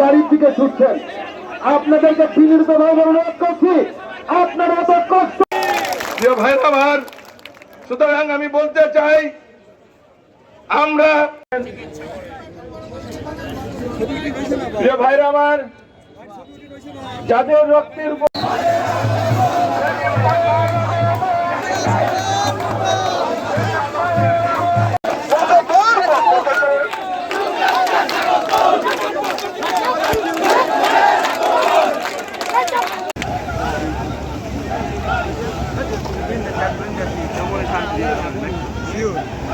গাড়ির দিকে ছুটছেন। আপনাদেরকে বিনীত অনুরোধ করছি। আপনারা এত কষ্ট সুতরাং আমি বলতে চাই, আমরা প্রিয় ভাইরা আমার, যাদের রক্তের উপর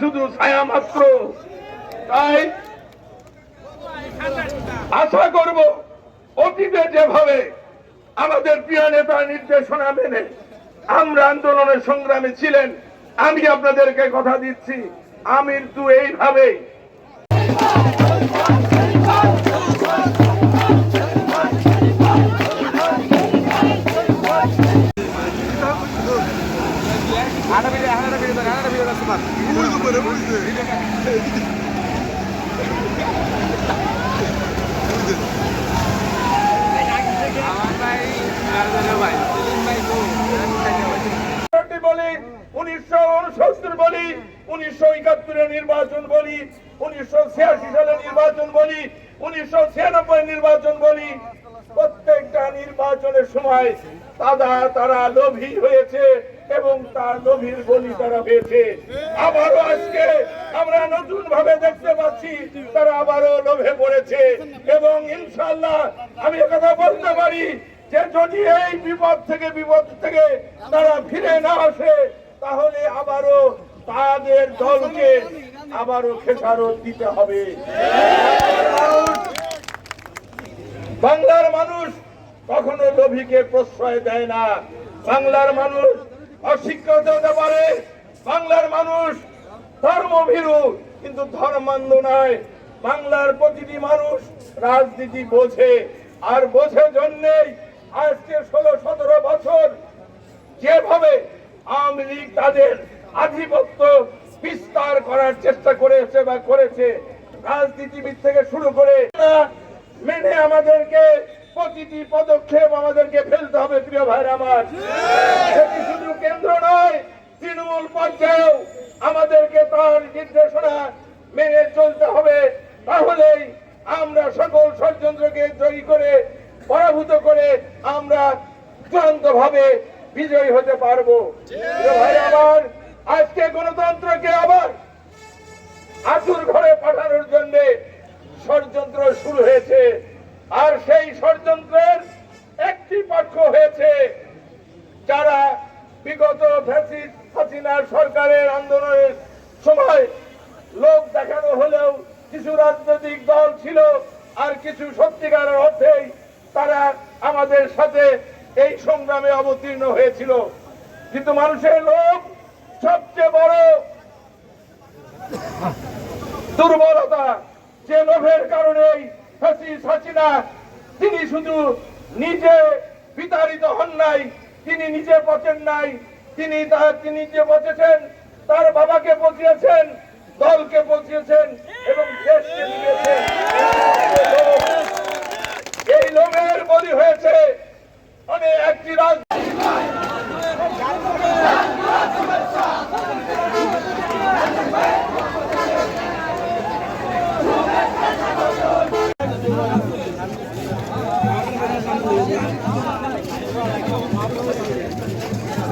শুধু ছায়া মাত্র। তাই আশা করব অতীতে যেভাবে আমাদের প্রিয় নেতা নির্দেশনা মেনে আমরা আন্দোলনের সংগ্রামে ছিলেন, আমি আপনাদেরকে কথা দিচ্ছি। আমি কিন্তু এইভাবে বাষট্টি বলি, উনিশশো উনসত্তর বলি ছিয়াশি সালের নির্বাচন বলি, উনিশশো ছিয়ানব্বই নির্বাচন বলি। প্রত্যেকটা নির্বাচনের সময় তারা তারা লোভী হয়েছে এবং তার লোভীর বলি তারা হয়েছে আবারও আজকে আমরা নতুন ভাবে দেখতে পাচ্ছি, তারা আবারও লোভে পড়েছে। এবং ইনশাল্লাহ আমি কথা বলতে পারি যে, যদি এই বিপদ থেকে বিপদ থেকে তারা ফিরে না আসে, তাহলে আবারও তাদের দলকে আবারও খেসারত দিতে হবে। বাংলার মানুষ কখনো লোভীকে প্রশ্রয় দেয় না। বাংলার মানুষ অশিক্ষিত হতে পারে বাংলার মানুষ ধর্মভীরু কিন্তু ধর্মান্ধ নয়। বাংলার প্রতিটি মানুষ রাজনীতি বোঝে, আর বোঝে জন্যেই আজকে ষোলো, সতেরো বছর যেভাবে আওয়ামী লীগ তাদের আধিপত্য বিস্তার করার চেষ্টা করেছে বা করেছে, রাজনীতিবিদ থেকে শুরু করে মেনে আমাদেরকে প্রতিটি পদক্ষেপ আমাদেরকে ফেলতে হবে, প্রিয় ভাই আমার। সেটি শুধু কেন্দ্র নয় তৃণমূল পর্যায়েও আমাদেরকে তার নির্দেশনা মেনে চলতে হবে। তাহলেই আমরা সকল ষড়যন্ত্রকে জয়ী করে, পরাভূত করে আমরা চূড়ান্ত ভাবে বিজয়ী হতে পারব। আমার আজকে গণতন্ত্রকে আবার আতুর ঘরে পাঠানোর জন্য ষড়যন্ত্র শুরু হয়েছে। আর সেই ষড়যন্ত্রের একটি পক্ষ হয়েছে যারা বিগত ফ্যাসিস্ট হাসিনার সরকারের আন্দোলনের সময় লোক দেখানো হলেও কিছু রাজনৈতিক দল ছিল আর কিছু সত্যিকারের অর্থেই তারা আমাদের সাথে এই সংগ্রামে অবতীর্ণ হয়েছিল। কিন্তু মানুষের লোক সবচেয়ে বড় দুর্বলতা যে লোভের কারণেই ফ্যাসিস্ট হাসিনা, তিনি শুধু নিজে বিতাড়িত হন নাই, তিনি নিজে পচেন নাই তিনি তার তিনি যে বসেছেন, তার বাবাকে বসিয়েছেন, দলকে বসিয়েছেন এবং দেশকে নিয়েছেন এই লোমের বলি হয়েছে, আমি একটি